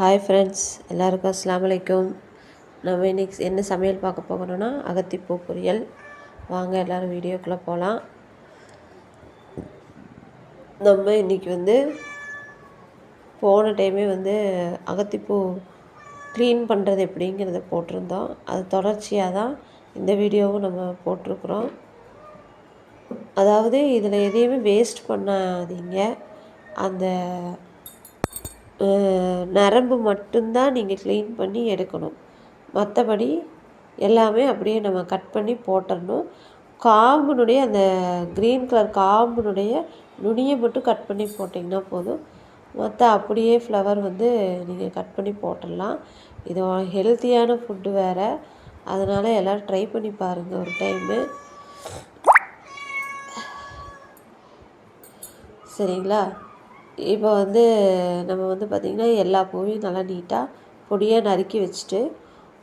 Hi friends எல்லாருக்கும் அஸ்லாம் வலைக்கும் நம்ம இன்றைக்கி என்ன சமையல் பார்க்க போகணுன்னா அகத்திப்பூ பொரியல். வாங்க எல்லோரும் வீடியோக்குள்ளே போகலாம். நம்ம இன்றைக்கி வந்து போன டைமே வந்து அகத்திப்பூ க்ளீன் பண்ணுறது எப்படிங்கிறத போட்டிருந்தோம். அது தொடர்ச்சியாக தான் இந்த வீடியோவும் நம்ம போட்டிருக்குறோம். அதாவது இதில் எதையுமே வேஸ்ட் பண்ணாதீங்க. அந்த நரம்பு மட்டும்தான் நீங்கள் க்ளீன் பண்ணி எடுக்கணும். மற்றபடி எல்லாமே அப்படியே நம்ம கட் பண்ணி போட்டுடணும் காம்பினுடைய அந்த க்ரீன் கலர் காம்பினுடைய நுனியை மட்டும் கட் பண்ணி போட்டிங்கன்னா போதும். மற்ற அப்படியே ஃப்ளவர் வந்து நீங்கள் கட் பண்ணி போட்டுடலாம். இது ஹெல்த்தியான ஃபுட்டு வேறு. அதனால் எல்லோரும் ட்ரை பண்ணி பாருங்கள் ஒரு டைமு சரிங்களா? இப்போ வந்து நம்ம வந்து பார்த்திங்கன்னா எல்லா பூவையும் நல்லா நீட்டாக பொடியாக நறுக்கி வச்சுட்டு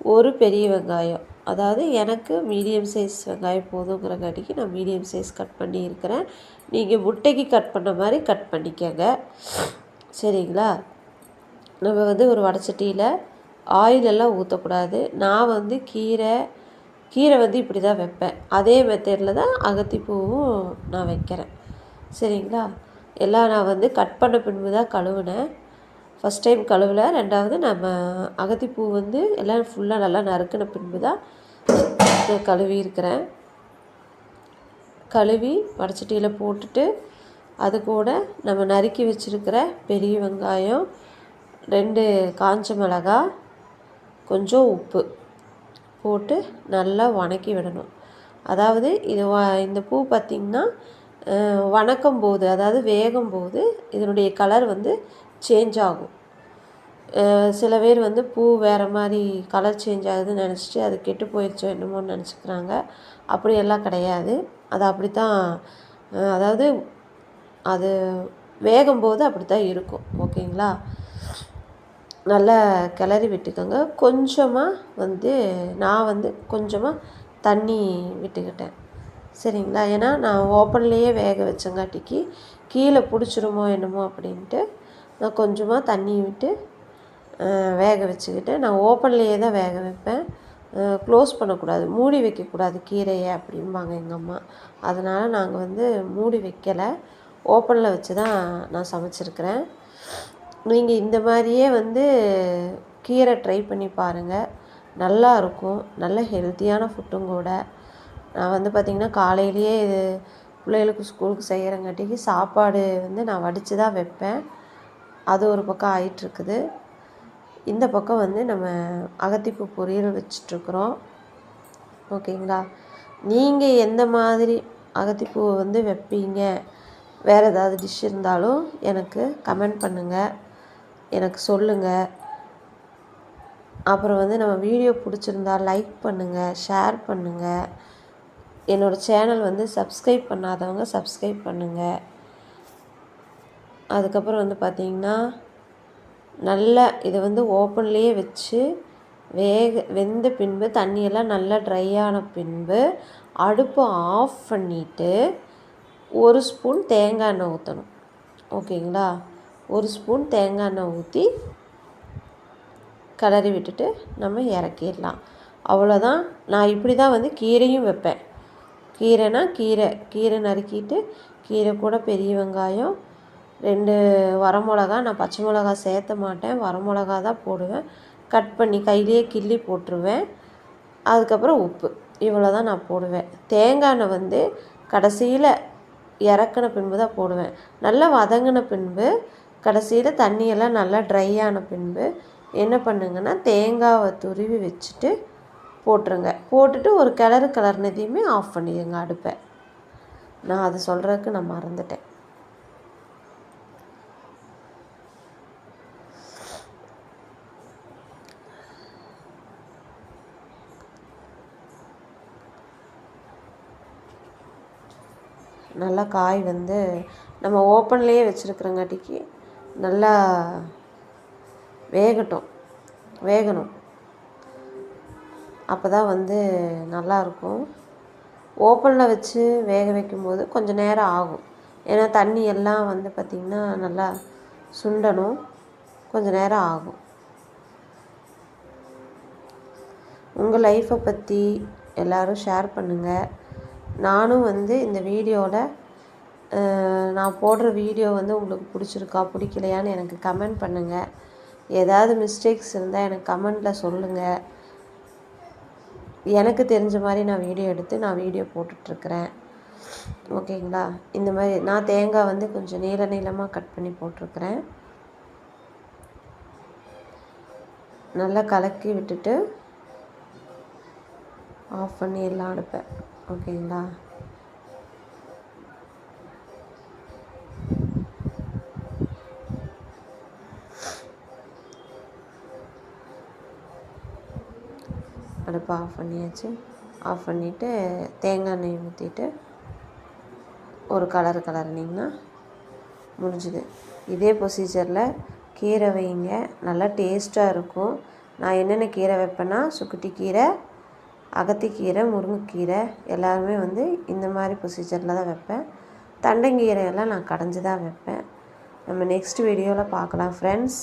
ஒரு பெரிய வெங்காயம் அதாவது எனக்கு மீடியம் சைஸ் வெங்காயம் போதுங்கிறங்காட்டிக்கு நான் மீடியம் சைஸ் கட் பண்ணியிருக்கிறேன். நீங்கள் முட்டைக்கு கட் பண்ண மாதிரி கட் பண்ணிக்கங்க. சரிங்களா? நம்ம வந்து ஒரு வடச்சட்டியில் ஆயிலெல்லாம் ஊற்றக்கூடாது நான் வந்து கீரை கீரை வந்து இப்படி தான் வைப்பேன். அதே மெத்தடில் தான் அகத்திப்பூவும் நான் வைக்கிறேன். சரிங்களா? எல்லாம் நான் வந்து கட் பண்ண பின்பு தான் கழுவினேன். ஃபஸ்ட் டைம் கழுவல ரெண்டாவது நம்ம அகத்திப்பூ வந்து எல்லாம் ஃபுல்லாக நல்லா நறுக்கின பின்பு தான் கழுவி இருக்கிறேன். கழுவி வடச்சட்டியில் போட்டுட்டு அது கூட நம்ம நறுக்கி வச்சுருக்கிற பெரிய வெங்காயம் ரெண்டு காஞ்ச மிளகாய் கொஞ்சம் உப்பு போட்டு நல்லா வணக்கி விடணும். அதாவது இது வா இந்த பூ பார்த்திங்கன்னா வணக்கம் போது அதாவது வேகும் போது இதனுடைய கலர் வந்து சேஞ்ச் ஆகும். சில பேர் வந்து பூ வேறு மாதிரி கலர் சேஞ்ச் ஆகுதுன்னு நினச்சிட்டு அது கெட்டு போயிடுச்சோ என்னமோன்னு நினச்சிக்கிறாங்க. அப்படியெல்லாம் கிடையாது. அது அப்படி தான் அதாவது அது வேகும்போது அப்படி தான் இருக்கும். ஓகேங்களா? நல்லா கிளறி விட்டுக்கோங்க. கொஞ்சமாக வந்து நான் வந்து கொஞ்சமாக தண்ணி விட்டுக்கிட்டேன். சரிங்களா? ஏன்னா நான் ஓப்பன்லேயே வேக வச்சங்காட்டிக்கு கீழே பிடிச்சிருமோ என்னமோ அப்படின்ட்டு நான் கொஞ்சமாக தண்ணி விட்டு வேக வச்சுக்கிட்டு நான் ஓப்பன்லேயே தான் வேக வைப்பேன். க்ளோஸ் பண்ணக்கூடாது. மூடி வைக்கக்கூடாது கீரையை அப்படிம்பாங்க எங்கள் அம்மா. அதனால் நாங்கள் வந்து மூடி வைக்கலை. ஓப்பனில் வச்சு தான் நான் சமைச்சிருக்கிறேன். நீங்கள் இந்த மாதிரியே வந்து கீரை ட்ரை பண்ணி பாருங்கள் நல்லா இருக்கும். நல்ல ஹெல்த்தியான ஃபுட்டும் கூட நான் வந்து பார்த்திங்கன்னா காலையிலேயே இது பிள்ளைகளுக்கு ஸ்கூலுக்கு செய்கிறங்காட்டிக்கு சாப்பாடு வந்து நான் வடித்து தான் வைப்பேன். அது ஒரு பக்கம் ஆயிட்டுருக்குது. இந்த பக்கம் வந்து நம்ம அகத்திப்பூ பொரியல் வச்சிட்ருக்குறோம் ஓகேங்களா? நீங்கள் எந்த மாதிரி அகத்திப்பூவை வந்து வைப்பீங்க? வேறு ஏதாவது டிஷ் இருந்தாலும் எனக்கு கமெண்ட் பண்ணுங்கள் எனக்கு சொல்லுங்கள் அப்புறம் வந்து நம்ம வீடியோ பிடிச்சிருந்தா லைக் பண்ணுங்கள் ஷேர் பண்ணுங்கள் என்னோடய சேனல் வந்து சப்ஸ்கிரைப் பண்ணாதவங்க சப்ஸ்கிரைப் பண்ணுங்கள் அதுக்கப்புறம் வந்து பார்த்திங்கன்னா நல்லா இதை வந்து ஓப்பன்லேயே வச்சு வேக வெந்த பின்பு தண்ணியெல்லாம் நல்லா ட்ரை ஆன பின்பு அடுப்பை ஆஃப் பண்ணிவிட்டு ஒரு ஸ்பூன் தேங்காய் எண்ணெய் ஊற்றணும் ஓகேங்களா? ஒரு ஸ்பூன் தேங்காய் எண்ணெய் ஊற்றி கிளறி விட்டுட்டு நம்ம இறக்கிடலாம். அவ்வளோதான் நான் இப்படி தான் வந்து கீரையும் வைப்பேன். கீரைனா கீரை கீரை நறுக்கிட்டு கீரை கூட பெரிய வெங்காயம் ரெண்டு வரமிளகா நான் பச்சை மிளகா சேர்த்த மாட்டேன். வரமிளகா தான் போடுவேன். கட் பண்ணி கையிலேயே கிள்ளி போட்டுருவேன். அதுக்கப்புறம் உப்பு. இவ்வளோ தான் நான் போடுவேன். தேங்காய் வந்து கடைசியில் இறக்குன பின்பு தான் போடுவேன். நல்லா வதங்கின பின்பு கடைசியில் தண்ணியெல்லாம் நல்லா ட்ரை ஆன பின்பு என்ன பண்ணுங்கன்னா தேங்காவை துருவி வச்சுட்டு போட்டுருங்க. போட்டுட்டு ஒரு கிளறு கிளறினதையுமே ஆஃப் பண்ணிடுங்க அடுப்பை. நான் அது சொல்கிறதுக்கு நான் மறந்துட்டேன். நல்லா காய் வந்து நம்ம ஓப்பன்லேயே வச்சுருக்குறங்காட்டிக்கு நல்லா வேகட்டும். வேகணும். அப்போ தான் வந்து நல்லாயிருக்கும். ஓப்பனில் வச்சு வேக வைக்கும்போது கொஞ்சம் நேரம் ஆகும். ஏன்னா தண்ணி எல்லாம் வந்து பார்த்திங்கன்னா நல்லா சுண்டணும். கொஞ்சம் நேரம் ஆகும். உங்கள் லைஃப்பை பற்றி எல்லோரும் ஷேர் பண்ணுங்கள் நானும் வந்து இந்த வீடியோவில் நான் போடுற வீடியோ வந்து உங்களுக்கு பிடிச்சிருக்கா பிடிக்கலையான்னு எனக்கு கமெண்ட் பண்ணுங்கள் ஏதாவது மிஸ்டேக்ஸ் இருந்தால் எனக்கு கமெண்ட்டில் சொல்லுங்கள் எனக்கு தெரிஞ்ச மாதிரி நான் வீடியோ எடுத்து நான் வீடியோ போட்டுட்ருக்குறேன். ஓகேங்களா? இந்த மாதிரி நான் தேங்காய் வந்து கொஞ்சம் நீள நீளமாக கட் பண்ணி போட்டிருக்கிறேன். நல்லா கலக்கி விட்டுட்டு ஆஃப் பண்ணிடலாம் அடுப்பேன் ஓகேங்களா? அடுப்பை ஆஃப் பண்ணியாச்சு. ஆஃப் பண்ணிவிட்டு தேங்காய் எண்ணெய் ஊற்றிட்டு ஒரு கலர் கலர்னிங்கன்னா முடிஞ்சுது. இதே ப்ரொசீஜரில் கீரை வைங்க. நல்லா டேஸ்ட்டாக இருக்கும். நான் என்னென்ன கீரை வைப்பேன்னா சுக்குட்டி கீரை அகத்திக்கீரை முருங்கைக்கீரை எல்லாருமே வந்து இந்த மாதிரி ப்ரொசீஜரில் தான் வைப்பேன். தண்டங்கீரையெல்லாம் நான் கடைஞ்சி தான் வைப்பேன். நம்ம நெக்ஸ்ட் வீடியோவில் பார்க்கலாம் ஃப்ரெண்ட்ஸ்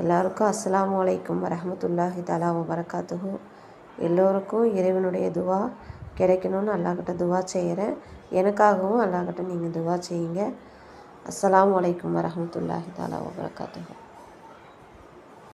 எல்லாருக்கும் அஸ்லாம் வலைக்கம் வரமத்துல்லாஹி தலா வரகாத்துஹூ எல்லோருக்கும் இறைவனுடைய துவா. கிடைக்கணும்னு அல்லாக்கிட்ட துவா செய்கிறேன் எனக்காகவும் அல்லாக்கிட்ட நீங்கள் துவா செய்யுங்க. அஸ்லாம் வலைக்கம் வரமத்துல்லாஹி தாலா வரகாத்துஹூ